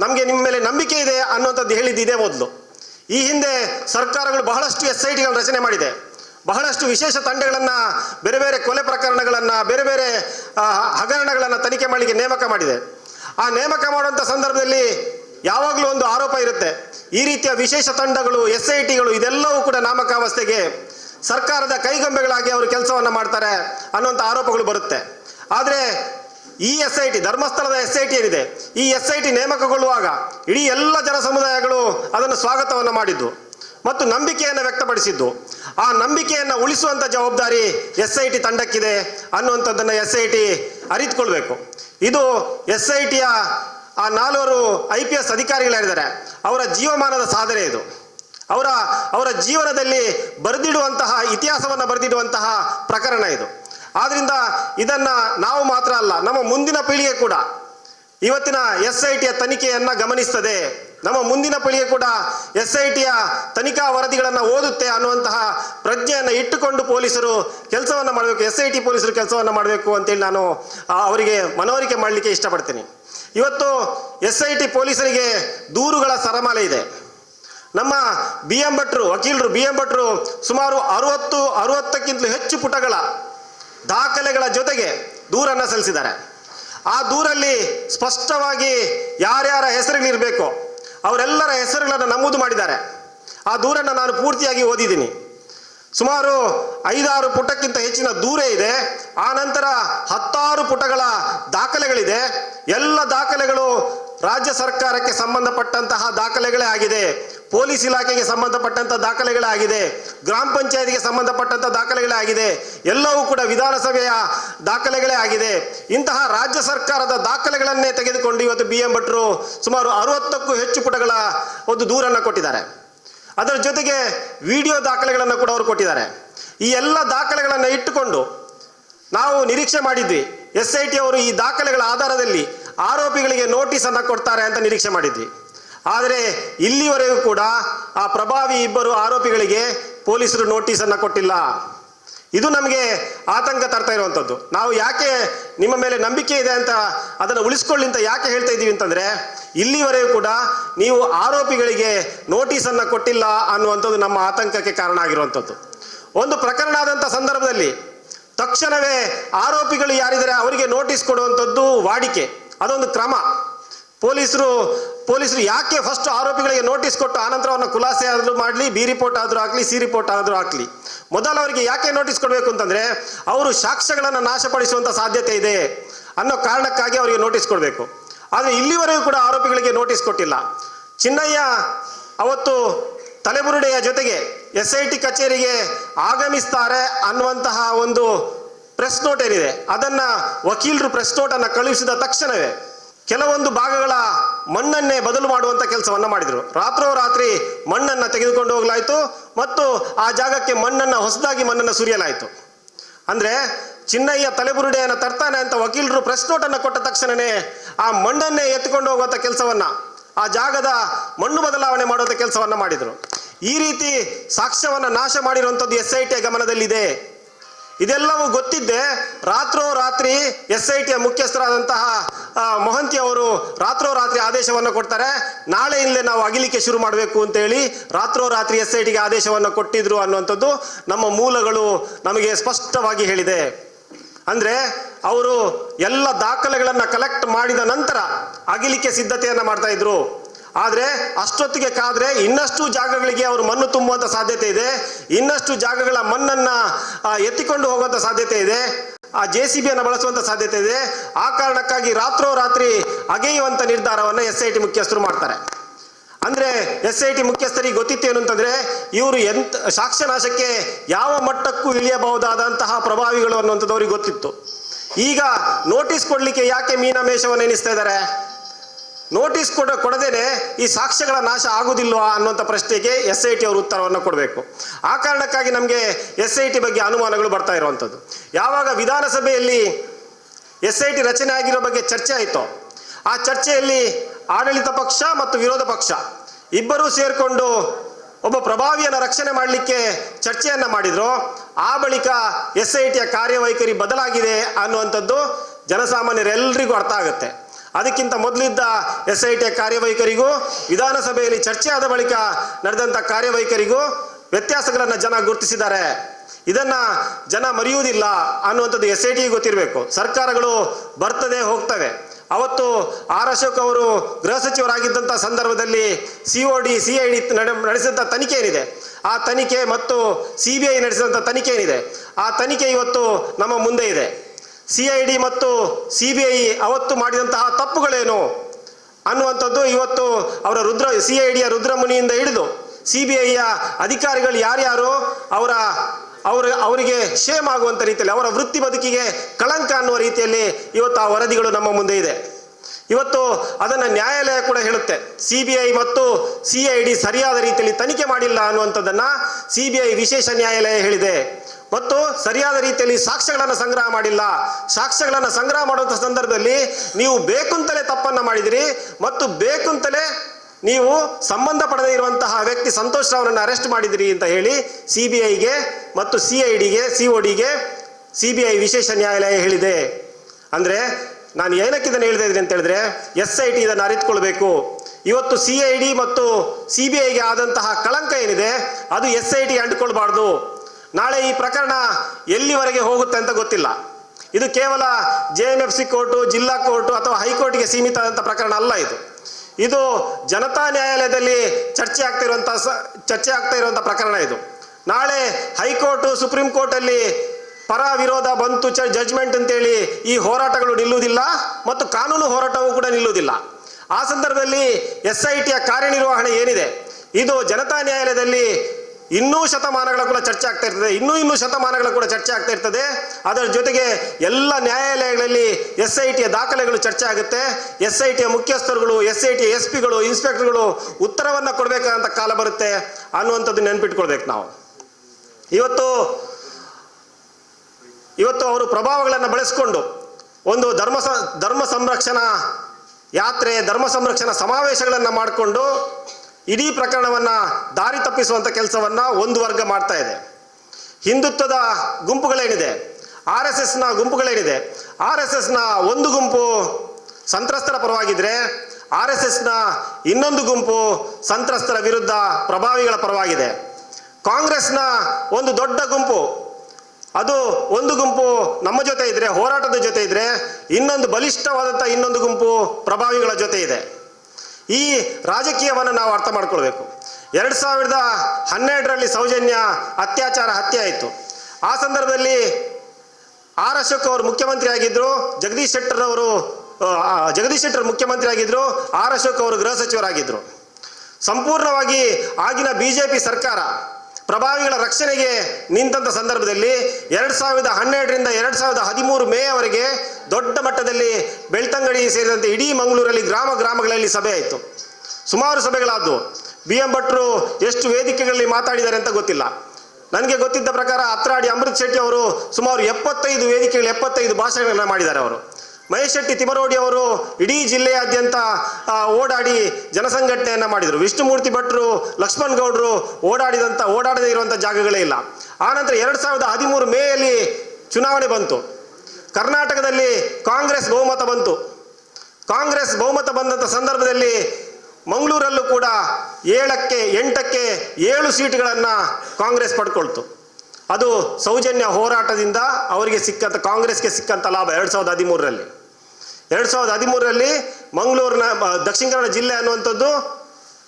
ನಮಗೆ ನಿಮ್ಮ ಮೇಲೆ ನಂಬಿಕೆ ಇದೆ ಅನ್ನುವಂಥದ್ದು ಹೇಳಿದ್ದಿದೆ ಮೊದಲು. ಈ ಹಿಂದೆ ಸರ್ಕಾರಗಳು ಬಹಳಷ್ಟು ಎಸ್ ಐ ಟಿಗಳನ್ನು ರಚನೆ ಮಾಡಿದೆ. ಬಹಳಷ್ಟು ವಿಶೇಷ ತಂಡಗಳನ್ನು, ಬೇರೆ ಬೇರೆ ಕೊಲೆ ಪ್ರಕರಣಗಳನ್ನು, ಬೇರೆ ಬೇರೆ ಹಗರಣಗಳನ್ನು ತನಿಖೆ ಮಾಡಲಿಕ್ಕೆ ನೇಮಕ ಮಾಡಿದೆ. ಆ ನೇಮಕ ಮಾಡುವಂಥ ಸಂದರ್ಭದಲ್ಲಿ ಯಾವಾಗಲೂ ಒಂದು ಆರೋಪ ಇರುತ್ತೆ. ಈ ರೀತಿಯ ವಿಶೇಷ ತಂಡಗಳು, ಎಸ್ ಐ ಟಿಗಳು ಇದೆಲ್ಲವೂ ಕೂಡ ನಾಮಕಾವಸ್ಥೆಗೆ ಸರ್ಕಾರದ ಕೈಗಂಬೆಗಳಾಗಿ ಅವರು ಕೆಲಸವನ್ನು ಮಾಡ್ತಾರೆ ಅನ್ನುವಂಥ ಆರೋಪಗಳು ಬರುತ್ತೆ. ಆದರೆ ಈ ಎಸ್ ಐ ಟಿ ಧರ್ಮಸ್ಥಳದ ಎಸ್ ಐ ಟಿ ಏನಿದೆ? ಈ ಎಸ್ ಐ ಟಿ ನೇಮಕಗೊಳ್ಳುವಾಗ ಇಡೀ ಎಲ್ಲ ಜನ ಸಮುದಾಯಗಳು ಅದನ್ನು ಸ್ವಾಗತವನ್ನು ಮಾಡಿದ್ದು ಮತ್ತು ನಂಬಿಕೆಯನ್ನು ವ್ಯಕ್ತಪಡಿಸಿದ್ದು. ಆ ನಂಬಿಕೆಯನ್ನು ಉಳಿಸುವಂಥ ಜವಾಬ್ದಾರಿ ಎಸ್ ಐ ಟಿ ತಂಡಕ್ಕಿದೆ ಅನ್ನುವಂಥದ್ದನ್ನು ಎಸ್ ಐ ಟಿ ಅರಿತುಕೊಳ್ಬೇಕು. ಇದು ಎಸ್ ಐ ಟಿಯ ಆ ನಾಲ್ವರು ಐ ಪಿ ಎಸ್ ಅಧಿಕಾರಿಗಳಾಗಿದ್ದಾರೆ. ಅವರ ಜೀವಮಾನದ ಸಾಧನೆ ಇದು. ಅವರ ಅವರ ಜೀವನದಲ್ಲಿ ಬರೆದಿಡುವಂತಹ, ಇತಿಹಾಸವನ್ನು ಬರೆದಿಡುವಂತಹ ಪ್ರಕರಣ ಇದು. ಆದ್ರಿಂದ ಇದನ್ನ ನಾವು ಮಾತ್ರ ಅಲ್ಲ, ನಮ್ಮ ಮುಂದಿನ ಪೀಳಿಗೆ ಕೂಡ ಇವತ್ತಿನ ಎಸ್ ಐ ಟಿಯ ತನಿಖೆಯನ್ನ ಗಮನಿಸ್ತದೆ. ನಮ್ಮ ಮುಂದಿನ ಪೀಳಿಗೆ ಕೂಡ ಎಸ್ ಐ ಟಿಯ ತನಿಖಾ ವರದಿಗಳನ್ನು ಓದುತ್ತೆ ಅನ್ನುವಂತಹ ಪ್ರಜ್ಞೆಯನ್ನು ಇಟ್ಟುಕೊಂಡು ಪೊಲೀಸರು ಕೆಲಸವನ್ನು ಮಾಡಬೇಕು ಎಸ್ ಐ ಟಿ ಪೊಲೀಸರು ಕೆಲಸವನ್ನು ಮಾಡಬೇಕು ಅಂತೇಳಿ ನಾನು ಅವರಿಗೆ ಮನವರಿಕೆ ಮಾಡಲಿಕ್ಕೆ ಇಷ್ಟಪಡ್ತೀನಿ. ಇವತ್ತು ಎಸ್ ಐ ಟಿ ಪೊಲೀಸರಿಗೆ ದೂರುಗಳ ಸರಮಾಲೆ ಇದೆ. ನಮ್ಮ ಬಿ ಎಂ ಭಟ್ರು, ವಕೀಲರು ಬಿ ಎಂ ಭಟ್ರು ಸುಮಾರು ಅರುವತ್ತು, ಅರುವತ್ತಕ್ಕಿಂತಲೂ ಹೆಚ್ಚು ಪುಟಗಳ ದಾಖಲೆಗಳ ಜೊತೆಗೆ ದೂರನ್ನು ಸಲ್ಲಿಸಿದ್ದಾರೆ. ಆ ದೂರಲ್ಲಿ ಸ್ಪಷ್ಟವಾಗಿ ಯಾರ್ಯಾರ ಹೆಸರುಗಳಿರಬೇಕು ಅವರೆಲ್ಲರ ಹೆಸರುಗಳನ್ನು ನಮೂದು ಮಾಡಿದ್ದಾರೆ. ಆ ದೂರನ್ನು ನಾನು ಪೂರ್ತಿಯಾಗಿ ಓದಿದ್ದೀನಿ. ಸುಮಾರು ಐದಾರು ಪುಟಕ್ಕಿಂತ ಹೆಚ್ಚಿನ ದೂರ ಇದೆ. ಆ ನಂತರ ಹತ್ತಾರು ಪುಟಗಳ ದಾಖಲೆಗಳಿದೆ. ಎಲ್ಲ ದಾಖಲೆಗಳು ರಾಜ್ಯ ಸರ್ಕಾರಕ್ಕೆ ಸಂಬಂಧಪಟ್ಟಂತಹ ದಾಖಲೆಗಳೇ ಆಗಿದೆ. ಪೊಲೀಸ್ ಇಲಾಖೆಗೆ ಸಂಬಂಧಪಟ್ಟಂತ ದಾಖಲೆಗಳಾಗಿದೆ, ಗ್ರಾಮ ಪಂಚಾಯತಿಗೆ ಸಂಬಂಧಪಟ್ಟಂತ ದಾಖಲೆಗಳೇ ಆಗಿದೆ ಎಲ್ಲವೂ ಕೂಡ ವಿಧಾನಸಭೆಯ ದಾಖಲೆಗಳೇ ಆಗಿದೆ. ಇಂತಹ ರಾಜ್ಯ ಸರ್ಕಾರದ ದಾಖಲೆಗಳನ್ನೇ ತೆಗೆದುಕೊಂಡು ಇವತ್ತು ಬಿ ಎಂ ಭಟ್ರು ಸುಮಾರು ಅರವತ್ತಕ್ಕೂ ಹೆಚ್ಚು ಪುಟಗಳ ಒಂದು ದೂರನ್ನು ಕೊಟ್ಟಿದ್ದಾರೆ. ಅದರ ಜೊತೆಗೆ ವಿಡಿಯೋ ದಾಖಲೆಗಳನ್ನು ಕೂಡ ಅವರು ಕೊಟ್ಟಿದ್ದಾರೆ. ಈ ಎಲ್ಲ ದಾಖಲೆಗಳನ್ನು ಇಟ್ಟುಕೊಂಡು ನಾವು ನಿರೀಕ್ಷೆ ಮಾಡಿದ್ವಿ, ಎಸ್ ಐ ಟಿ ಅವರು ಈ ದಾಖಲೆಗಳ ಆಧಾರದಲ್ಲಿ ಆರೋಪಿಗಳಿಗೆ ನೋಟಿಸ್ ಅನ್ನ ಕೊಡ್ತಾರೆ ಅಂತ ನಿರೀಕ್ಷೆ ಮಾಡಿದ್ವಿ. ಆದರೆ ಇಲ್ಲಿವರೆಗೂ ಕೂಡ ಆ ಪ್ರಭಾವಿ ಇಬ್ಬರು ಆರೋಪಿಗಳಿಗೆ ಪೊಲೀಸರು ನೋಟಿಸ್ ಅನ್ನ ಕೊಟ್ಟಿಲ್ಲ. ಇದು ನಮಗೆ ಆತಂಕ ತರ್ತಾ ಇರುವಂಥದ್ದು ನಾವು ಯಾಕೆ ನಿಮ್ಮ ಮೇಲೆ ನಂಬಿಕೆ ಇದೆ ಅಂತ ಅದನ್ನು ಉಳಿಸ್ಕೊಳ್ಳಿ ಅಂತ ಯಾಕೆ ಹೇಳ್ತಾ ಇದ್ದೀವಿ ಅಂತಂದ್ರೆ, ಇಲ್ಲಿವರೆಗೂ ಕೂಡ ನೀವು ಆರೋಪಿಗಳಿಗೆ ನೋಟಿಸನ್ನು ಕೊಟ್ಟಿಲ್ಲ ಅನ್ನುವಂಥದ್ದು ನಮ್ಮ ಆತಂಕಕ್ಕೆ ಕಾರಣ ಆಗಿರುವಂಥದ್ದು ಒಂದು ಪ್ರಕರಣ ಆದಂಥ ಸಂದರ್ಭದಲ್ಲಿ ತಕ್ಷಣವೇ ಆರೋಪಿಗಳು ಯಾರಿದ್ದಾರೆ ಅವರಿಗೆ ನೋಟಿಸ್ ಕೊಡುವಂಥದ್ದು ವಾಡಿಕೆ. ಅದೊಂದು ಕ್ರಮ. ಪೊಲೀಸರು ಪೊಲೀಸರು ಯಾಕೆ ಫಸ್ಟ್ ಆರೋಪಿಗಳಿಗೆ ನೋಟಿಸ್ ಕೊಟ್ಟು ಆನಂತರ ಅವನ ಖುಲಾಸೆ ಆದರೂ ಮಾಡಲಿ, ಬಿ ರಿಪೋರ್ಟ್ ಆದರೂ ಹಾಕ್ಲಿ, ಸಿ ರಿಪೋರ್ಟ್ ಆದರೂ ಹಾಕ್ಲಿ? ಮೊದಲು ಅವರಿಗೆ ಯಾಕೆ ನೋಟಿಸ್ ಕೊಡಬೇಕು ಅಂತಂದರೆ, ಅವರು ಸಾಕ್ಷ್ಯಗಳನ್ನು ನಾಶಪಡಿಸುವಂಥ ಸಾಧ್ಯತೆ ಇದೆ ಅನ್ನೋ ಕಾರಣಕ್ಕಾಗಿ ಅವರಿಗೆ ನೋಟಿಸ್ ಕೊಡಬೇಕು. ಆದರೆ ಇಲ್ಲಿವರೆಗೂ ಕೂಡ ಆರೋಪಿಗಳಿಗೆ ನೋಟಿಸ್ ಕೊಟ್ಟಿಲ್ಲ. ಚಿನ್ನಯ್ಯ ಅವತ್ತು ತಲೆಬುರುಡೆಯ ಜೊತೆಗೆ ಎಸ್ ಐ ಟಿ ಕಚೇರಿಗೆ ಆಗಮಿಸ್ತಾರೆ ಅನ್ನುವಂತಹ ಒಂದು ಪ್ರೆಸ್ ನೋಟ್ ಏನಿದೆ. ಅದನ್ನು ವಕೀಲರು ಪ್ರೆಸ್ ನೋಟನ್ನು ಕಳುಹಿಸಿದ ತಕ್ಷಣವೇ ಕೆಲವೊಂದು ಭಾಗಗಳ ಮಣ್ಣನ್ನೇ ಬದಲು ಮಾಡುವಂತ ಕೆಲಸವನ್ನ ಮಾಡಿದ್ರು. ರಾತ್ರೋರಾತ್ರಿ ಮಣ್ಣನ್ನ ತೆಗೆದುಕೊಂಡು ಹೋಗಲಾಯಿತು ಮತ್ತು ಆ ಜಾಗಕ್ಕೆ ಮಣ್ಣನ್ನ ಹೊಸದಾಗಿ ಮಣ್ಣನ್ನು ಸುರಿಯಲಾಯಿತು. ಅಂದ್ರೆ ಚಿನ್ನಯ್ಯ ತಲೆಬುರುಡೆಯನ್ನು ತರ್ತಾನೆ ಅಂತ ವಕೀಲರು ಪ್ರೆಸ್ ನೋಟ್ ಅನ್ನು ಕೊಟ್ಟ ತಕ್ಷಣವೇ ಆ ಮಣ್ಣನ್ನೇ ಎತ್ತಿಕೊಂಡು ಹೋಗುವಂಥ ಕೆಲಸವನ್ನ, ಆ ಜಾಗದ ಮಣ್ಣು ಬದಲಾವಣೆ ಮಾಡುವಂಥ ಕೆಲಸವನ್ನ ಮಾಡಿದ್ರು. ಈ ರೀತಿ ಸಾಕ್ಷ್ಯವನ್ನ ನಾಶ ಮಾಡಿರುವಂಥದ್ದು ಎಸ್ ಐ ಟಿಯ ಗಮನದಲ್ಲಿದೆ. ಇದೆಲ್ಲವೂ ಗೊತ್ತಿದ್ದೆ. ರಾತ್ರೋರಾತ್ರಿ ಎಸ್ ಐ ಟಿಯ ಮುಖ್ಯಸ್ಥರಾದಂತಹ ಮೊಹಂತಿ ಅವರು ರಾತ್ರೋರಾತ್ರಿ ಆದೇಶವನ್ನು ಕೊಡ್ತಾರೆ. ನಾಳೆಯಿಂದಲೇ ನಾವು ಅಗಿಲಿಕ್ಕೆ ಶುರು ಮಾಡಬೇಕು ಅಂತೇಳಿ ರಾತ್ರೋರಾತ್ರಿ ಎಸ್ ಐ ಟಿಗೆ ಆದೇಶವನ್ನು ಕೊಟ್ಟಿದ್ರು ಅನ್ನುವಂಥದ್ದು ನಮ್ಮ ಮೂಲಗಳು ನಮಗೆ ಸ್ಪಷ್ಟವಾಗಿ ಹೇಳಿದೆ. ಅಂದ್ರೆ ಅವರು ಎಲ್ಲ ದಾಖಲೆಗಳನ್ನು ಕಲೆಕ್ಟ್ ಮಾಡಿದ ನಂತರ ಅಗಿಲಿಕ್ಕೆ ಸಿದ್ಧತೆಯನ್ನು ಮಾಡ್ತಾ ಇದ್ರು. ಆದ್ರೆ ಅಷ್ಟೊತ್ತಿಗೆ ಕಾದ್ರೆ ಇನ್ನಷ್ಟು ಜಾಗಗಳಿಗೆ ಅವರು ಮಣ್ಣು ತುಂಬುವಂತ ಸಾಧ್ಯತೆ ಇದೆ. ಇನ್ನಷ್ಟು ಜಾಗಗಳ ಮಣ್ಣನ್ನ ಎತ್ತಿಕೊಂಡು ಹೋಗುವಂತ ಸಾಧ್ಯತೆ ಇದೆ. ಆ ಜೆ ಸಿ ಬಿಯನ್ನು ಬಳಸುವಂತ ಸಾಧ್ಯತೆ ಇದೆ. ಆ ಕಾರಣಕ್ಕಾಗಿ ರಾತ್ರೋರಾತ್ರಿ ಅಗೆಯುವಂಥ ನಿರ್ಧಾರವನ್ನು ಎಸ್ ಐ ಟಿ ಮುಖ್ಯಸ್ಥರು ಮಾಡ್ತಾರೆ. ಅಂದ್ರೆ ಎಸ್ ಐ ಟಿ ಮುಖ್ಯಸ್ಥರಿಗೆ ಗೊತ್ತಿತ್ತೇನು ಅಂತಂದ್ರೆ, ಇವರು ಎಂತ, ಸಾಕ್ಷ್ಯನಾಶಕ್ಕೆ ಯಾವ ಮಟ್ಟಕ್ಕೂ ಇಳಿಯಬಹುದಾದಂತಹ ಪ್ರಭಾವಿಗಳು ಅನ್ನುವಂಥದ್ದು ಅವ್ರಿಗೆ ಗೊತ್ತಿತ್ತು. ಈಗ ನೋಟಿಸ್ ಕೊಡಲಿಕ್ಕೆ ಯಾಕೆ ಮೀನಮೇಷವನ್ನು ಎನಿಸ್ತಾ ಇದ್ದಾರೆ? ನೋಟಿಸ್ ಕೊಡ ಕೊಡದೇನೆ ಈ ಸಾಕ್ಷ್ಯಗಳ ನಾಶ ಆಗುವುದಿಲ್ವಾ ಅನ್ನುವಂಥ ಪ್ರಶ್ನೆಗೆ ಎಸ್ ಐ ಟಿ ಅವರು ಉತ್ತರವನ್ನು ಕೊಡಬೇಕು. ಆ ಕಾರಣಕ್ಕಾಗಿ ನಮಗೆ ಎಸ್ ಐ ಟಿ ಬಗ್ಗೆ ಅನುಮಾನಗಳು ಬರ್ತಾ ಇರುವಂಥದ್ದು. ಯಾವಾಗ ವಿಧಾನಸಭೆಯಲ್ಲಿ ಎಸ್ ಐ ಟಿ ರಚನೆ ಆಗಿರೋ ಬಗ್ಗೆ ಚರ್ಚೆ ಆಯಿತು, ಆ ಚರ್ಚೆಯಲ್ಲಿ ಆಡಳಿತ ಪಕ್ಷ ಮತ್ತು ವಿರೋಧ ಪಕ್ಷ ಇಬ್ಬರೂ ಸೇರಿಕೊಂಡು ಒಬ್ಬ ಪ್ರಭಾವಿಯನ್ನು ರಕ್ಷಣೆ ಮಾಡಲಿಕ್ಕೆ ಚರ್ಚೆಯನ್ನು ಮಾಡಿದ್ರು, ಆ ಬಳಿಕ ಎಸ್ ಐ ಟಿಯ ಕಾರ್ಯವೈಖರಿ ಬದಲಾಗಿದೆ ಅನ್ನುವಂಥದ್ದು ಜನಸಾಮಾನ್ಯರೆಲ್ಲರಿಗೂ ಅರ್ಥ ಆಗುತ್ತೆ. ಅದಕ್ಕಿಂತ ಮೊದಲಿದ್ದ ಎಸ್ ಐ ಟಿ ಕಾರ್ಯವೈಖರಿಗೂ, ವಿಧಾನಸಭೆಯಲ್ಲಿ ಚರ್ಚೆ ಆದ ಬಳಿಕ ನಡೆದಂಥ ಕಾರ್ಯವೈಖರಿಗೂ ವ್ಯತ್ಯಾಸಗಳನ್ನು ಜನ ಗುರುತಿಸಿದ್ದಾರೆ. ಇದನ್ನ ಜನ ಮರೆಯುವುದಿಲ್ಲ ಅನ್ನುವಂಥದ್ದು ಎಸ್ ಐ ಟಿ ಗೊತ್ತಿರಬೇಕು. ಸರ್ಕಾರಗಳು ಬರ್ತದೆ ಹೋಗ್ತವೆ. ಅವತ್ತು ಆರ್ ಅಶೋಕ್ ಅವರು ಗೃಹ ಸಚಿವರಾಗಿದ್ದಂಥ ಸಂದರ್ಭದಲ್ಲಿ C O D, C I D ನಡೆಸಿದಂಥ ತನಿಖೆ ಏನಿದೆ? ಆ ತನಿಖೆ ಮತ್ತು ಸಿ ಬಿ ಐ ನಡೆಸಿದಂಥ ತನಿಖೆ ಏನಿದೆ? ಆ ತನಿಖೆ ಇವತ್ತು ನಮ್ಮ ಮುಂದೆ ಇದೆ. ಸಿ ಐ ಡಿ ಮತ್ತು ಸಿ ಬಿ ಐ ಅವತ್ತು ಮಾಡಿದಂತಹ ತಪ್ಪುಗಳೇನು ಅನ್ನುವಂಥದ್ದು ಇವತ್ತು ಅವರ ರುದ್ರ, ಸಿ ಐ ಡಿಯ ರುದ್ರಮುನಿಯಿಂದ ಹಿಡಿದು ಸಿ ಬಿ ಐಯ ಅಧಿಕಾರಿಗಳು ಯಾರ್ಯಾರು, ಅವರ ಅವರ ಅವರಿಗೆ ಶೇಮ್ ಆಗುವಂಥ ರೀತಿಯಲ್ಲಿ, ಅವರ ವೃತ್ತಿ ಬದುಕಿಗೆ ಕಳಂಕ ಅನ್ನುವ ರೀತಿಯಲ್ಲಿ ಇವತ್ತು ಆ ವರದಿಗಳು ನಮ್ಮ ಮುಂದೆ ಇದೆ. ಇವತ್ತು ಅದನ್ನು ನ್ಯಾಯಾಲಯ ಕೂಡ ಹೇಳುತ್ತೆ. ಸಿ ಬಿ ಐ ಮತ್ತು ಸಿ ಐ ಡಿ ಸರಿಯಾದ ರೀತಿಯಲ್ಲಿ ತನಿಖೆ ಮಾಡಿಲ್ಲ ಅನ್ನುವಂಥದ್ದನ್ನು ಸಿ ಬಿ ಐ ವಿಶೇಷ ನ್ಯಾಯಾಲಯ ಹೇಳಿದೆ. ಮತ್ತು ಸರಿಯಾದ ರೀತಿಯಲ್ಲಿ ಸಾಕ್ಷ್ಯಗಳನ್ನು ಸಂಗ್ರಹ ಮಾಡಿಲ್ಲ. ಸಾಕ್ಷ್ಯಗಳನ್ನು ಸಂಗ್ರಹ ಮಾಡುವಂಥ ಸಂದರ್ಭದಲ್ಲಿ ನೀವು ಬೇಕುಂತಲೇ ತಪ್ಪನ್ನ ಮಾಡಿದಿರಿ ಮತ್ತು ಬೇಕುಂತಲೇ ನೀವು ಸಂಬಂಧ ಸಂಬಂಧಪಡದೇ ಇರುವಂತಹ ವ್ಯಕ್ತಿ ಸಂತೋಷ್ ರಾವ್ರನ್ನ ಅರೆಸ್ಟ್ ಮಾಡಿದಿರಿ ಅಂತ ಹೇಳಿ ಸಿ ಬಿ ಐಗೆ ಮತ್ತು ಸಿ ಐ ಡಿಗೆ ಸಿ ಒ ಡಿಗೆ ಸಿ ಬಿ ಐ ವಿಶೇಷ ನ್ಯಾಯಾಲಯ ಹೇಳಿದೆ. ಅಂದ್ರೆ ನಾನು ಏನಕ್ಕೆ ಇದನ್ನು ಹೇಳ್ತಾ ಇದ್ದೀನಿ ಅಂತ ಹೇಳಿದ್ರೆ ಎಸ್ ಐ ಟಿ ಇದನ್ನು ಅರಿತುಕೊಳ್ಬೇಕು. ಇವತ್ತು ಸಿ ಐ ಡಿ ಮತ್ತು ಸಿ ಬಿ ಐಗೆ ಆದಂತಹ ಕಳಂಕ ಏನಿದೆ ಅದು ಎಸ್ ಐ ಟಿ ಅಂಟಿಕೊಳ್ಬಾರ್ದು. ನಾಳೆ ಈ ಪ್ರಕರಣ ಎಲ್ಲಿವರೆಗೆ ಹೋಗುತ್ತೆ ಅಂತ ಗೊತ್ತಿಲ್ಲ. ಇದು ಕೇವಲ J M F C court, ಜಿಲ್ಲಾ ಕೋರ್ಟು ಅಥವಾ ಹೈಕೋರ್ಟ್ಗೆ ಸೀಮಿತ ಆದಂಥ ಪ್ರಕರಣ ಅಲ್ಲ ಇದು. ಇದು ಜನತಾ ನ್ಯಾಯಾಲಯದಲ್ಲಿ ಚರ್ಚೆ ಆಗ್ತಿರುವಂಥ ಚರ್ಚೆ ಆಗ್ತಾ ಇರುವಂಥ ಪ್ರಕರಣ ಇದು. ನಾಳೆ ಹೈಕೋರ್ಟು, ಸುಪ್ರೀಂ ಕೋರ್ಟಲ್ಲಿ ಪರ ವಿರೋಧ ಬಂತು, ಚ, ಜಜ್ಮೆಂಟ್ ಅಂತೇಳಿ ಈ ಹೋರಾಟಗಳು ನಿಲ್ಲುವುದಿಲ್ಲ ಮತ್ತು ಕಾನೂನು ಹೋರಾಟವೂ ಕೂಡ ನಿಲ್ಲುವುದಿಲ್ಲ. ಆ ಸಂದರ್ಭದಲ್ಲಿ ಎಸ್ ಐ ಟಿಯ ಕಾರ್ಯನಿರ್ವಹಣೆ ಏನಿದೆ? ಇದು ಜನತಾ ನ್ಯಾಯಾಲಯದಲ್ಲಿ ಇನ್ನೂ ಶತಮಾನಗಳ ಕೂಡ ಚರ್ಚೆ ಆಗ್ತಾ ಇರ್ತದೆ, ಇನ್ನೂ ಇನ್ನೂ ಶತಮಾನಗಳ ಕೂಡ ಚರ್ಚೆ ಆಗ್ತಾ ಇರ್ತದೆ. ಅದರ ಜೊತೆಗೆ ಎಲ್ಲ ನ್ಯಾಯಾಲಯಗಳಲ್ಲಿ ಎಸ್ ಐ ಟಿಯ ದಾಖಲೆಗಳು ಚರ್ಚೆ ಆಗುತ್ತೆ. ಎಸ್ ಐ ಟಿಯ ಮುಖ್ಯಸ್ಥರುಗಳು ಎಸ್ ಐ ಟಿ ಎಸ್ ಪಿಗಳು ಇನ್ಸ್ಪೆಕ್ಟರ್ಗಳು ಉತ್ತರವನ್ನು ಕೊಡಬೇಕಾದಂಥ ಕಾಲ ಬರುತ್ತೆ. ಅನ್ನುವಂಥದ್ದು ನೆನ್ಪಿಟ್ಕೊಳ್ಬೇಕು ನಾವು. ಇವತ್ತು ಇವತ್ತು ಅವರು ಪ್ರಭಾವಗಳನ್ನು ಬಳಸಿಕೊಂಡು ಒಂದು ಧರ್ಮ ಧರ್ಮ ಸಂರಕ್ಷಣಾ ಯಾತ್ರೆ, ಧರ್ಮ ಸಂರಕ್ಷಣಾ ಸಮಾವೇಶಗಳನ್ನು ಮಾಡಿಕೊಂಡು ಇಡೀ ಪ್ರಕರಣವನ್ನು ದಾರಿ ತಪ್ಪಿಸುವಂಥ ಕೆಲಸವನ್ನು ಒಂದು ವರ್ಗ ಮಾಡ್ತಾ ಇದೆ. ಹಿಂದುತ್ವದ ಗುಂಪುಗಳೇನಿದೆ? ಆರ್ ಎಸ್ ಎಸ್ನ ಗುಂಪುಗಳೇನಿದೆ? ಆರ್ ಎಸ್ ಎಸ್ನ ಒಂದು ಗುಂಪು ಸಂತ್ರಸ್ತರ ಪರವಾಗಿದ್ರೆ, ಆರ್ ಎಸ್ ಎಸ್ನ ಇನ್ನೊಂದು ಗುಂಪು ಸಂತ್ರಸ್ತರ ವಿರುದ್ಧ ಪ್ರಭಾವಿಗಳ ಪರವಾಗಿದೆ. ಕಾಂಗ್ರೆಸ್ನ ಒಂದು ದೊಡ್ಡ ಗುಂಪು, ಅದು ಒಂದು ಗುಂಪು ನಮ್ಮ ಜೊತೆ ಇದ್ದರೆ ಹೋರಾಟದ ಜೊತೆ ಇದ್ದರೆ ಇನ್ನೊಂದು ಬಲಿಷ್ಠವಾದಂಥ ಇನ್ನೊಂದು ಗುಂಪು ಪ್ರಭಾವಿಗಳ ಜೊತೆ ಇದೆ. ಈ ರಾಜಕೀಯವನ್ನು ನಾವು ಅರ್ಥ ಮಾಡ್ಕೊಳ್ಬೇಕು. ಎರಡು ಸಾವಿರದ ಹನ್ನೆರಡರಲ್ಲಿ ಸೌಜನ್ಯ ಅತ್ಯಾಚಾರ ಹತ್ಯೆ ಆಯಿತು. ಆ ಸಂದರ್ಭದಲ್ಲಿ ಆರ್ ಅಶೋಕ್ ಅವರು ಮುಖ್ಯಮಂತ್ರಿ ಆಗಿದ್ರು, ಜಗದೀಶ್ ಶೆಟ್ಟರ್ ಅವರು ಜಗದೀಶ್ ಶೆಟ್ಟರ್ ಮುಖ್ಯಮಂತ್ರಿ ಆಗಿದ್ರು, ಆರ್ ಅಶೋಕ್ ಅವರು ಗೃಹ ಸಚಿವರಾಗಿದ್ದರು ಸಂಪೂರ್ಣವಾಗಿ ಆಗಿನ ಬಿಜೆಪಿ ಸರ್ಕಾರ ಪ್ರಭಾವಿಗಳ ರಕ್ಷಣೆಗೆ ನಿಂತಹ ಸಂದರ್ಭದಲ್ಲಿ ಎರಡು ಸಾವಿರದ ಹನ್ನೆರಡರಿಂದ ಎರಡು ಸಾವಿರದ ಹದಿಮೂರು ಮೇವರೆಗೆ ದೊಡ್ಡ ಮಟ್ಟದಲ್ಲಿ ಬೆಳ್ತಂಗಡಿ ಸೇರಿದಂತೆ ಇಡೀ ಮಂಗಳೂರಲ್ಲಿ ಗ್ರಾಮ ಗ್ರಾಮಗಳಲ್ಲಿ ಸಭೆ ಆಯಿತು. ಸುಮಾರು ಸಭೆಗಳಾದವು. ಬಿ ಎಂ ಭಟ್ರು ಎಷ್ಟು ವೇದಿಕೆಗಳಲ್ಲಿ ಮಾತಾಡಿದ್ದಾರೆ ಅಂತ ಗೊತ್ತಿಲ್ಲ. ನನಗೆ ಗೊತ್ತಿದ್ದ ಪ್ರಕಾರ ಅತ್ರಾಡಿ ಅಮೃತ್ ಶೆಟ್ಟಿ ಅವರು ಸುಮಾರು ಎಪ್ಪತ್ತೈದು ವೇದಿಕೆಗಳು ಎಪ್ಪತ್ತೈದು ಭಾಷಣಗಳನ್ನ ಮಾಡಿದ್ದಾರೆ ಅವರು. ಮಹೇಶ್ ಶೆಟ್ಟಿ ತಿಮರೋಡಿ ಅವರು ಇಡೀ ಜಿಲ್ಲೆಯಾದ್ಯಂತ ಓಡಾಡಿ ಜನಸಂಘಟನೆಯನ್ನು ಮಾಡಿದರು. ವಿಷ್ಣುಮೂರ್ತಿ ಭಟ್ರು, ಲಕ್ಷ್ಮಣ್ ಗೌಡರು ಓಡಾಡಿದಂಥ ಓಡಾಡದೇ ಇರುವಂಥ ಜಾಗಗಳೇ ಇಲ್ಲ. ಆನಂತರ ಎರಡು ಸಾವಿರದ ಹದಿಮೂರು ಮೇಯಲ್ಲಿ ಚುನಾವಣೆ ಬಂತು. ಕರ್ನಾಟಕದಲ್ಲಿ ಕಾಂಗ್ರೆಸ್ ಬಹುಮತ ಬಂತು. ಕಾಂಗ್ರೆಸ್ ಬಹುಮತ ಬಂದಂಥ ಸಂದರ್ಭದಲ್ಲಿ ಮಂಗಳೂರಲ್ಲೂ ಕೂಡ ಏಳಕ್ಕೆ, ಎಂಟಕ್ಕೆ ಏಳು ಸೀಟುಗಳನ್ನು ಕಾಂಗ್ರೆಸ್ ಪಡ್ಕೊಳ್ತು. ಅದು ಸೌಜನ್ಯ ಹೋರಾಟದಿಂದ ಅವರಿಗೆ ಸಿಕ್ಕಂಥ ಕಾಂಗ್ರೆಸ್ಗೆ ಸಿಕ್ಕಂಥ ಲಾಭ ಎರಡು ಸಾವಿರದ ಹದಿಮೂರರಲ್ಲಿ. ಎರಡು ಸಾವಿರದ ಹದಿಮೂರರಲ್ಲಿ ಮಂಗಳೂರಿನ ದಕ್ಷಿಣ ಕನ್ನಡ ಜಿಲ್ಲೆ ಅನ್ನುವಂಥದ್ದು,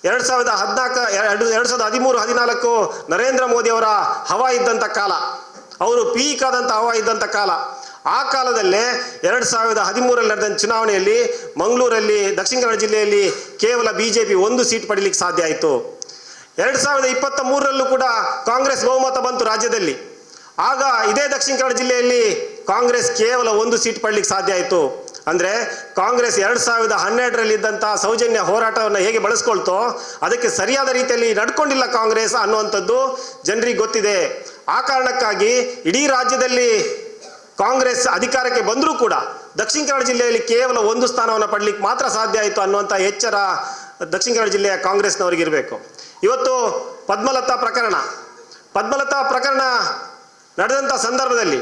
ಎರಡು ಸಾವಿರದ ಹದಿನಾಲ್ಕು, ಎರಡು ಎರಡು ಸಾವಿರದ ಹದಿಮೂರು, ಹದಿನಾಲ್ಕು ನರೇಂದ್ರ ಮೋದಿ ಅವರ ಹವಾ ಇದ್ದಂಥ ಕಾಲ. ಅವರು ಪೀಕ್ ಆದಂಥ ಹವಾ ಇದ್ದಂಥ ಕಾಲ. ಆ ಕಾಲದಲ್ಲೇ ಎರಡು ಸಾವಿರದ ಹದಿಮೂರಲ್ಲಿ ನಡೆದ ಚುನಾವಣೆಯಲ್ಲಿ ಮಂಗಳೂರಲ್ಲಿ, ದಕ್ಷಿಣ ಕನ್ನಡ ಜಿಲ್ಲೆಯಲ್ಲಿ ಕೇವಲ ಬಿ ಜೆ ಪಿ ಒಂದು ಸೀಟ್ ಪಡೀಲಿಕ್ಕೆ ಸಾಧ್ಯ ಆಯಿತು. ಎರಡು ಸಾವಿರದ ಇಪ್ಪತ್ತ ಮೂರರಲ್ಲೂ ಕೂಡ ಕಾಂಗ್ರೆಸ್ ಬಹುಮತ ಬಂತು ರಾಜ್ಯದಲ್ಲಿ. ಆಗ ಇದೇ ದಕ್ಷಿಣ ಕನ್ನಡ ಜಿಲ್ಲೆಯಲ್ಲಿ ಕಾಂಗ್ರೆಸ್ ಕೇವಲ ಒಂದು ಸೀಟ್ ಪಡಲಿಕ್ಕೆ ಸಾಧ್ಯ ಆಯಿತು. ಅಂದರೆ ಕಾಂಗ್ರೆಸ್ ಎರಡು ಸಾವಿರದ ಹನ್ನೆರಡರಲ್ಲಿ ಇದ್ದಂಥ ಸೌಜನ್ಯ ಹೋರಾಟವನ್ನು ಹೇಗೆ ಬಳಸ್ಕೊಳ್ತೋ ಅದಕ್ಕೆ ಸರಿಯಾದ ರೀತಿಯಲ್ಲಿ ನಡ್ಕೊಂಡಿಲ್ಲ ಕಾಂಗ್ರೆಸ್ ಅನ್ನುವಂಥದ್ದು ಜನರಿಗೆ ಗೊತ್ತಿದೆ. ಆ ಕಾರಣಕ್ಕಾಗಿ ಇಡೀ ರಾಜ್ಯದಲ್ಲಿ ಕಾಂಗ್ರೆಸ್ ಅಧಿಕಾರಕ್ಕೆ ಬಂದರೂ ಕೂಡ ದಕ್ಷಿಣ ಕನ್ನಡ ಜಿಲ್ಲೆಯಲ್ಲಿ ಕೇವಲ ಒಂದು ಸ್ಥಾನವನ್ನು ಪಡಲಿಕ್ಕೆ ಮಾತ್ರ ಸಾಧ್ಯ ಆಯಿತು ಅನ್ನುವಂಥ ಎಚ್ಚರ ದಕ್ಷಿಣ ಕನ್ನಡ ಜಿಲ್ಲೆಯ ಕಾಂಗ್ರೆಸ್ನವರಿಗೆ ಇರಬೇಕು. ಇವತ್ತು ಪದ್ಮಲತಾ ಪ್ರಕರಣ. ಪದ್ಮಲತಾ ಪ್ರಕರಣ ನಡೆದಂಥ ಸಂದರ್ಭದಲ್ಲಿ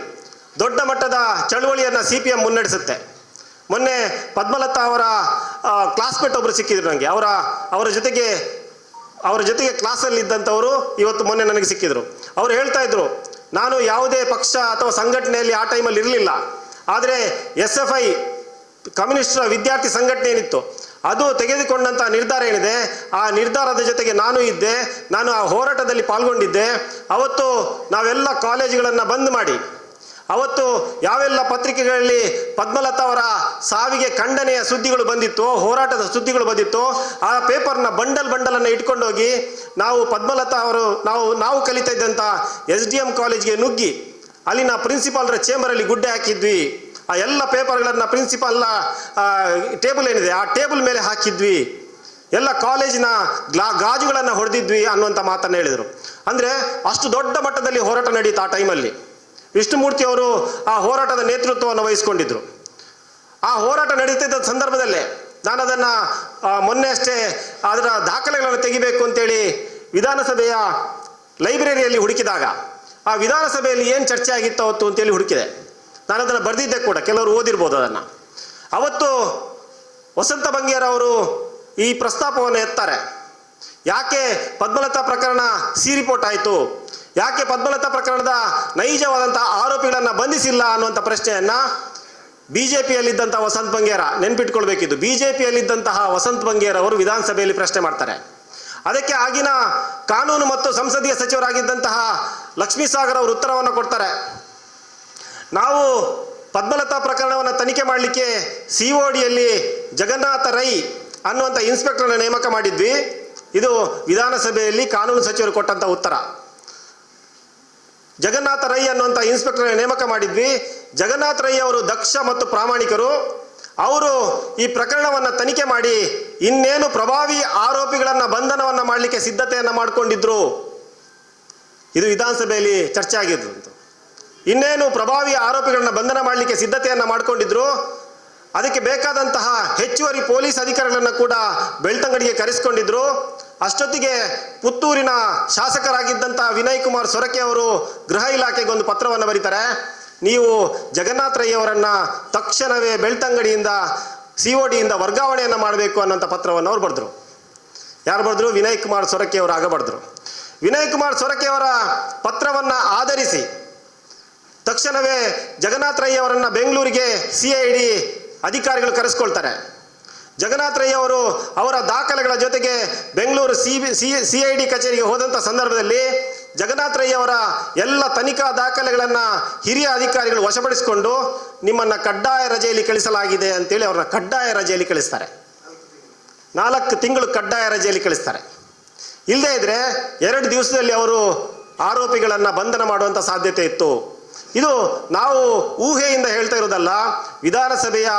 ದೊಡ್ಡ ಮಟ್ಟದ ಚಳುವಳಿಯನ್ನು ಸಿ ಪಿ ಎಂ ಮುನ್ನಡೆಸುತ್ತೆ. ಮೊನ್ನೆ ಪದ್ಮಲತಾ ಅವರ ಕ್ಲಾಸ್ಮೇಟ್ ಒಬ್ಬರು ಸಿಕ್ಕಿದ್ರು ನನಗೆ ಅವರ ಅವರ ಜೊತೆಗೆ ಅವರ ಜೊತೆಗೆ ಕ್ಲಾಸಲ್ಲಿ ಇದ್ದಂಥವರು ಇವತ್ತು ಮೊನ್ನೆ ನನಗೆ ಸಿಕ್ಕಿದ್ರು. ಅವರು ಹೇಳ್ತಾ ಇದ್ರು, ನಾನು ಯಾವುದೇ ಪಕ್ಷ ಅಥವಾ ಸಂಘಟನೆಯಲ್ಲಿ ಆ ಟೈಮಲ್ಲಿ ಇರಲಿಲ್ಲ. ಆದರೆ ಎಸ್ ಎಫ್ ಐ ಕಮ್ಯುನಿಸ್ಟರ ವಿದ್ಯಾರ್ಥಿ ಸಂಘಟನೆ ಏನಿತ್ತು, ಅದು ತೆಗೆದುಕೊಂಡಂಥ ನಿರ್ಧಾರ ಏನಿದೆ, ಆ ನಿರ್ಧಾರದ ಜೊತೆಗೆ ನಾನು ಇದ್ದೆ, ನಾನು ಆ ಹೋರಾಟದಲ್ಲಿ ಪಾಲ್ಗೊಂಡಿದ್ದೆ. ಅವತ್ತು ನಾವೆಲ್ಲ ಕಾಲೇಜುಗಳನ್ನು ಬಂದ್ ಮಾಡಿ ಅವತ್ತು ಯಾವೆಲ್ಲ ಪತ್ರಿಕೆಗಳಲ್ಲಿ ಪದ್ಮಲತಾ ಅವರ ಸಾವಿಗೆ ಖಂಡನೆಯ ಸುದ್ದಿಗಳು ಬಂದಿತ್ತು, ಹೋರಾಟದ ಸುದ್ದಿಗಳು ಬಂದಿತ್ತು, ಆ ಪೇಪರ್ನ ಬಂಡಲ್ ಬಂಡಲನ್ನು ಇಟ್ಕೊಂಡೋಗಿ ನಾವು ಪದ್ಮಲತಾ ಅವರು, ನಾವು ನಾವು ಕಲಿತಾ ಇದ್ದಂಥ ಎಸ್ ಡಿ ಎಂ ಕಾಲೇಜ್ಗೆ ನುಗ್ಗಿ ಅಲ್ಲಿನ ಪ್ರಿನ್ಸಿಪಾಲ್ರ ಚೇಂಬರಲ್ಲಿ ಗುಡ್ಡೆ ಹಾಕಿದ್ವಿ. ಆ ಎಲ್ಲ ಪೇಪರ್ಗಳನ್ನು ಪ್ರಿನ್ಸಿಪಾಲ್ನ ಟೇಬಲ್ ಏನಿದೆ, ಆ ಟೇಬಲ್ ಮೇಲೆ ಹಾಕಿದ್ವಿ. ಎಲ್ಲ ಕಾಲೇಜಿನ ಗ್ಲಾ, ಗಾಜುಗಳನ್ನು ಹೊಡೆದಿದ್ವಿ ಅನ್ನುವಂಥ ಮಾತನ್ನು ಹೇಳಿದರು. ಅಂದರೆ ಅಷ್ಟು ದೊಡ್ಡ ಮಟ್ಟದಲ್ಲಿ ಹೋರಾಟ ನಡೀತು ಆ ಟೈಮಲ್ಲಿ ವಿಷ್ಣುಮೂರ್ತಿ ಅವರು ಆ ಹೋರಾಟದ ನೇತೃತ್ವವನ್ನು ವಹಿಸಿಕೊಂಡಿದ್ದರು ಆ ಹೋರಾಟ ನಡೀತಿದ್ದ ಸಂದರ್ಭದಲ್ಲೇ ನಾನು ಅದನ್ನು ಮೊನ್ನೆ ಅಷ್ಟೇ ಅದರ ದಾಖಲೆಗಳನ್ನು ತೆಗಿಬೇಕು ಅಂತೇಳಿ ವಿಧಾನಸಭೆಯ ಲೈಬ್ರರಿಯಲ್ಲಿ ಹುಡುಕಿದಾಗ, ಆ ವಿಧಾನಸಭೆಯಲ್ಲಿ ಏನು ಚರ್ಚೆ ಆಗಿತ್ತು ಅವತ್ತು ಅಂತೇಳಿ ಹುಡುಕಿದೆ. ನಾನು ಅದನ್ನು ಬರೆದಿದ್ದೆ ಕೂಡ, ಕೆಲವರು ಓದಿರ್ಬೋದು ಅದನ್ನು. ಅವತ್ತು ವಸಂತ ಬಂಗೇರವರು ಈ ಪ್ರಸ್ತಾಪವನ್ನು ಎತ್ತಾರೆ. ಯಾಕೆ ಪದ್ಮಲತಾ ಪ್ರಕರಣ ಸಿ ರಿಪೋರ್ಟ್ ಆಯಿತು? ಯಾಕೆ ಪದ್ಮಲತಾ ಪ್ರಕರಣದ ನೈಜವಾದಂತಹ ಆರೋಪಿಗಳನ್ನು ಬಂಧಿಸಿಲ್ಲ ಅನ್ನುವಂಥ ಪ್ರಶ್ನೆಯನ್ನ ಬಿಜೆಪಿಯಲ್ಲಿದ್ದಂತಹ ವಸಂತ್ ಬಂಗೇರ ನೆನ್ಪಿಟ್ಕೊಳ್ಬೇಕಿದ್ದು ಬಿ ಜೆ ಪಿಯಲ್ಲಿದ್ದಂತಹ ವಸಂತ್ ಬಂಗೇರ್ ಅವರು ವಿಧಾನಸಭೆಯಲ್ಲಿ ಪ್ರಶ್ನೆ ಮಾಡ್ತಾರೆ. ಅದಕ್ಕೆ ಆಗಿನ ಕಾನೂನು ಮತ್ತು ಸಂಸದೀಯ ಸಚಿವರಾಗಿದ್ದಂತಹ ಲಕ್ಷ್ಮೀ ಸಾಗರ್ ಅವರು ಉತ್ತರವನ್ನು ಕೊಡ್ತಾರೆ. ನಾವು ಪದ್ಮಲತಾ ಪ್ರಕರಣವನ್ನು ತನಿಖೆ ಮಾಡಲಿಕ್ಕೆ ಸಿ ಒ ಡಿಯಲ್ಲಿ ಜಗನ್ನಾಥ ರೈ ಅನ್ನುವಂಥ ಇನ್ಸ್ಪೆಕ್ಟರ್ನ ನೇಮಕ ಮಾಡಿದ್ವಿ. ಇದು ವಿಧಾನಸಭೆಯಲ್ಲಿ ಕಾನೂನು ಸಚಿವರು ಕೊಟ್ಟಂಥ ಉತ್ತರ. ಜಗನ್ನಾಥ ರೈ ಅನ್ನುವಂಥ ಇನ್ಸ್ಪೆಕ್ಟರ್ ನೇಮಕ ಮಾಡಿದ್ವಿ. ಜಗನ್ನಾಥ ರೈ ಅವರು ದಕ್ಷ ಮತ್ತು ಪ್ರಾಮಾಣಿಕರು. ಅವರು ಈ ಪ್ರಕರಣವನ್ನು ತನಿಖೆ ಮಾಡಿ ಇನ್ನೇನು ಪ್ರಭಾವಿ ಆರೋಪಿಗಳನ್ನು ಬಂಧನವನ್ನು ಮಾಡಲಿಕ್ಕೆ ಸಿದ್ಧತೆಯನ್ನು ಮಾಡಿಕೊಂಡಿದ್ರು. ಇದು ವಿಧಾನಸಭೆಯಲ್ಲಿ ಚರ್ಚೆ ಆಗಿದ್ದು ಇನ್ನೇನು ಪ್ರಭಾವಿ ಆರೋಪಿಗಳನ್ನ ಬಂಧನ ಮಾಡಲಿಕ್ಕೆ ಸಿದ್ಧತೆಯನ್ನು ಮಾಡಿಕೊಂಡಿದ್ರು. ಅದಕ್ಕೆ ಬೇಕಾದಂತಹ ಹೆಚ್ಚುವರಿ ಪೊಲೀಸ್ ಅಧಿಕಾರಿಗಳನ್ನು ಕೂಡ ಬೆಳ್ತಂಗಡಿಗೆ ಕರೆಸಿಕೊಂಡಿದ್ರು. ಅಷ್ಟೊತ್ತಿಗೆ ಪುತ್ತೂರಿನ ಶಾಸಕರಾಗಿದ್ದಂಥ ವಿನಯ್ ಕುಮಾರ್ ಸೊರಕೆ ಅವರು ಗೃಹ ಇಲಾಖೆಗೆ ಒಂದು ಪತ್ರವನ್ನು ಬರೀತಾರೆ. ನೀವು ಜಗನ್ನಾಥ ರೈ ಅವರನ್ನ ತಕ್ಷಣವೇ ಬೆಳ್ತಂಗಡಿಯಿಂದ, ಸಿ ಒ ಡಿಯಿಂದ ವರ್ಗಾವಣೆಯನ್ನು ಮಾಡಬೇಕು ಅನ್ನೋಂಥ ಪತ್ರವನ್ನು ಅವ್ರು ಬರೆದ್ರು. ಯಾರು ಬರೆದ್ರು? ವಿನಯ್ ಕುಮಾರ್ ಸೊರಕೆ ಅವರು ಆಗ ಬರೆದ್ರು. ವಿನಯ್ ಕುಮಾರ್ ಸೊರಕೆ ಅವರ ಪತ್ರವನ್ನು ಆಧರಿಸಿ ತಕ್ಷಣವೇ ಜಗನ್ನಾಥ ಬೆಂಗಳೂರಿಗೆ ಸಿ ಐ ಡಿ ಅಧಿಕಾರಿಗಳು ಕರೆಸ್ಕೊಳ್ತಾರೆ. ಜಗನ್ನಾಥ್ ರೈ ಅವರು ಅವರ ದಾಖಲೆಗಳ ಜೊತೆಗೆ Bengaluru C B, C I D ಕಚೇರಿಗೆ ಹೋದಂಥ ಸಂದರ್ಭದಲ್ಲಿ ಜಗನ್ನಾಥರಯ್ಯ ಅವರ ಎಲ್ಲ ತನಿಖಾ ದಾಖಲೆಗಳನ್ನು ಹಿರಿಯ ಅಧಿಕಾರಿಗಳು ವಶಪಡಿಸಿಕೊಂಡು ನಿಮ್ಮನ್ನು ಕಡ್ಡಾಯ ರಜೆಯಲ್ಲಿ ಕಳಿಸಲಾಗಿದೆ ಅಂತೇಳಿ ಅವರನ್ನ ಕಡ್ಡಾಯ ರಜೆಯಲ್ಲಿ ಕಳಿಸ್ತಾರೆ. ನಾಲ್ಕು ತಿಂಗಳು ಕಡ್ಡಾಯ ರಜೆಯಲ್ಲಿ ಕಳಿಸ್ತಾರೆ. ಇಲ್ಲದೇ ಇದ್ರೆ ಎರಡು ದಿವಸದಲ್ಲಿ ಅವರು ಆರೋಪಿಗಳನ್ನು ಬಂಧನ ಮಾಡುವಂಥ ಸಾಧ್ಯತೆ ಇತ್ತು. ಇದು ನಾವು ಊಹೆಯಿಂದ ಹೇಳ್ತಾ ಇರೋದಲ್ಲ, ವಿಧಾನಸಭೆಯ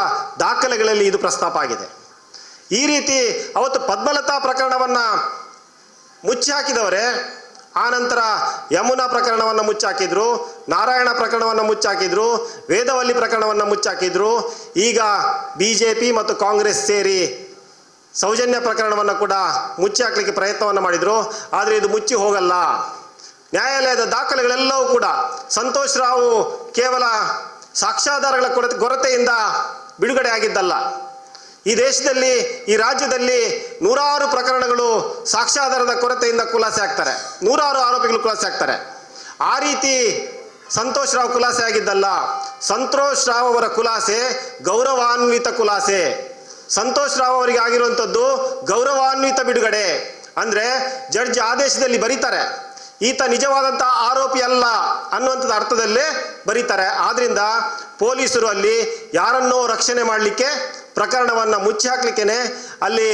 ದಾಖಲೆಗಳಲ್ಲಿ ಇದು ಪ್ರಸ್ತಾಪ ಆಗಿದೆ. ಈ ರೀತಿ ಅವತ್ತು ಪದ್ಮಲತಾ ಪ್ರಕರಣವನ್ನು ಮುಚ್ಚಿ ಹಾಕಿದವರೇ ಆ ನಂತರ ಯಮುನಾ ಪ್ರಕರಣವನ್ನು ಮುಚ್ಚಾಕಿದ್ರು, ನಾರಾಯಣ ಪ್ರಕರಣವನ್ನು ಮುಚ್ಚಾಕಿದ್ರು, ವೇದವಲ್ಲಿ ಪ್ರಕರಣವನ್ನು ಮುಚ್ಚಾಕಿದ್ರು, ಈಗ ಬಿ ಜೆ ಪಿ ಮತ್ತು ಕಾಂಗ್ರೆಸ್ ಸೇರಿ ಸೌಜನ್ಯ ಪ್ರಕರಣವನ್ನು ಕೂಡ ಮುಚ್ಚಿ ಹಾಕಲಿಕ್ಕೆ ಪ್ರಯತ್ನವನ್ನು ಮಾಡಿದರು. ಆದರೆ ಇದು ಮುಚ್ಚಿ ಹೋಗಲ್ಲ. ನ್ಯಾಯಾಲಯದ ದಾಖಲೆಗಳೆಲ್ಲವೂ ಕೂಡ ಸಂತೋಷ್ ರಾವು ಕೇವಲ ಸಾಕ್ಷ್ಯಾಧಾರಗಳ ಕೊರತೆ ಕೊರತೆಯಿಂದ ಬಿಡುಗಡೆ ಆಗಿದ್ದಲ್ಲ ಈ ದೇಶದಲ್ಲಿ, ಈ ರಾಜ್ಯದಲ್ಲಿ ನೂರಾರು ಪ್ರಕರಣಗಳು ಸಾಕ್ಷ್ಯಾಧಾರದ ಕೊರತೆಯಿಂದ ಖುಲಾಸೆ ಆಗ್ತಾರೆ. ನೂರಾರು ಆರೋಪಿಗಳು ಖುಲಾಸೆ ಆಗ್ತಾರೆ. ಆ ರೀತಿ ಸಂತೋಷ್ ರಾವ್ ಖುಲಾಸೆ ಆಗಿದ್ದಲ್ಲ. ಸಂತೋಷ್ ರಾವ್ ಅವರ ಖುಲಾಸೆ ಗೌರವಾನ್ವಿತ ಖುಲಾಸೆ. ಸಂತೋಷ್ ರಾವ್ ಅವರಿಗೆ ಆಗಿರುವಂಥದ್ದು ಗೌರವಾನ್ವಿತ ಬಿಡುಗಡೆ. ಅಂದ್ರೆ ಜಡ್ಜ್ ಆದೇಶದಲ್ಲಿ ಬರೀತಾರೆ. ಈತ ನಿಜವಾದಂತಹ ಆರೋಪಿ ಅಲ್ಲ ಅನ್ನುವಂಥದ್ದು ಅರ್ಥದಲ್ಲೇ ಬರೀತಾರೆ. ಆದ್ರಿಂದ ಪೊಲೀಸರು ಅಲ್ಲಿ ಯಾರನ್ನೋ ರಕ್ಷಣೆ ಮಾಡಲಿಕ್ಕೆ ಪ್ರಕರಣವನ್ನು ಮುಚ್ಚಿ ಹಾಕ್ಲಿಕ್ಕೇನೆ ಅಲ್ಲಿ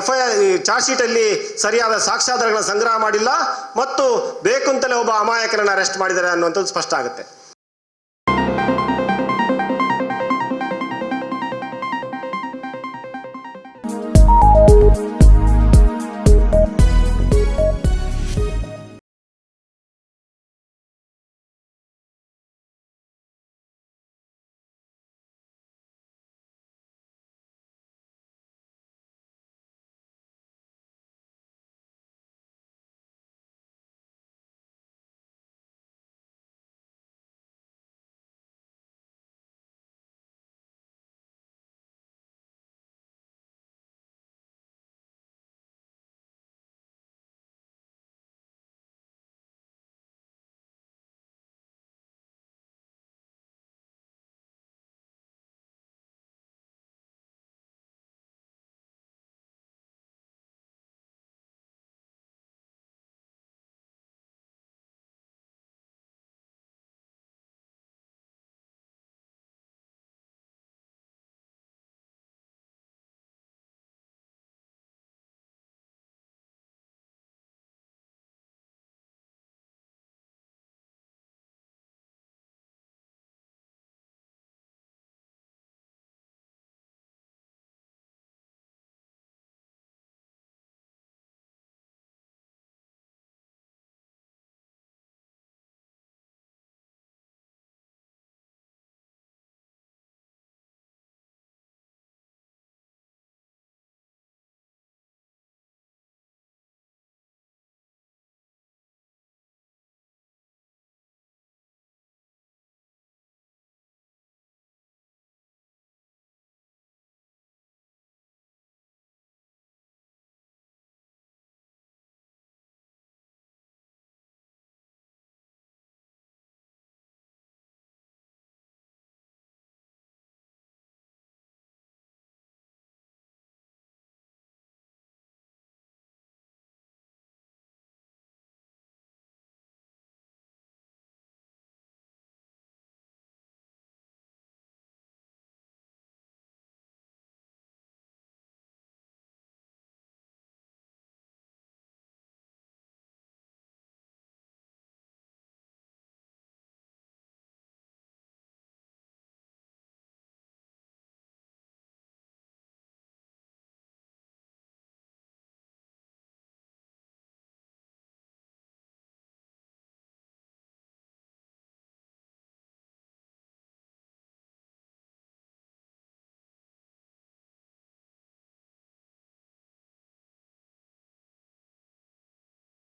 ಎಫ್ ಐ ಆರ್ ಚಾರ್ಜ್ ಶೀಟಲ್ಲಿ ಸರಿಯಾದ ಸಾಕ್ಷ್ಯಾಧಾರಗಳನ್ನ ಸಂಗ್ರಹ ಮಾಡಿಲ್ಲ ಮತ್ತು ಬೇಕು ಅಂತಲೇ ಒಬ್ಬ ಅಮಾಯಕರನ್ನು ಅರೆಸ್ಟ್ ಮಾಡಿದ್ದಾರೆ ಅನ್ನುವಂಥದ್ದು ಸ್ಪಷ್ಟ ಆಗುತ್ತೆ.